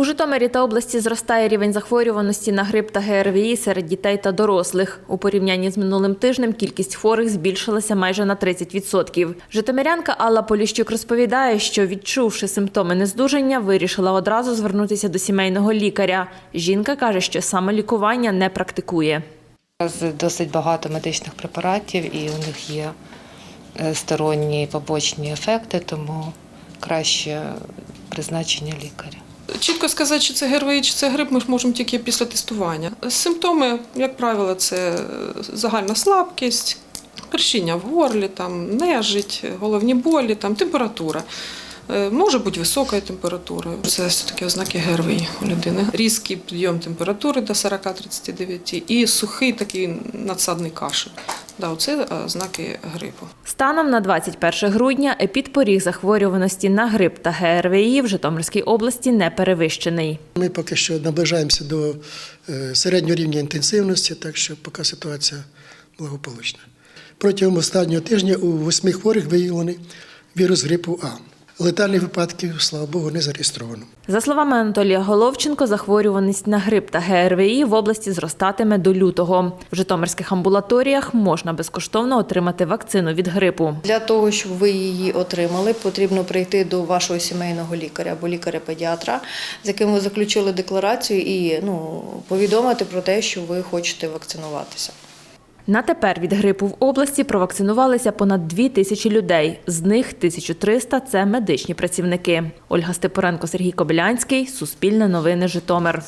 У Житомирі та області зростає рівень захворюваності на грип та ГРВІ серед дітей та дорослих. У порівнянні з минулим тижнем кількість хворих збільшилася майже на 30%. Житомирянка Алла Поліщук розповідає, що відчувши симптоми нездужання, вирішила одразу звернутися до сімейного лікаря. Жінка каже, що саме лікування не практикує. Досить багато медичних препаратів, і у них є е, сторонні побочні ефекти, тому краще призначення лікаря. Чітко сказати, чи це ГРВІ, чи це грип, ми ж можемо тільки після тестування. Симптоми, як правило, це загальна слабкість, першіння в горлі, там, нежить, головні болі, там, температура. Е, Може бути висока температура. Це все-таки ознаки ГРВІ у людини. Різкий підйом температури до 40-39 і сухий такий надсадний кашель. Да, це знаки грипу. Станом на 21 грудня епідпоріг захворюваності на грип та ГРВІ в Житомирській області не перевищений. Ми поки що наближаємося до е, середнього рівня інтенсивності, так що поки ситуація благополучна. Протягом останнього тижня у восьми хворих виявлений вірус грипу А. Летальних випадків, слава Богу, не зареєстровано. За словами Анатолія Головченко, захворюваність на грип та ГРВІ в області зростатиме до лютого. В житомирських амбулаторіях можна безкоштовно отримати вакцину від грипу. Для того, щоб ви її отримали, потрібно прийти до вашого сімейного лікаря або лікаря-педіатра, з яким ви заключили декларацію, і ну, повідомити про те, що ви хочете вакцинуватися. На тепер від грипу в області провакцинувалися понад 2 тисячі людей. З них 1300 – це медичні працівники. Ольга Степоренко, Сергій Кобилянський. Суспільне новини Житомир.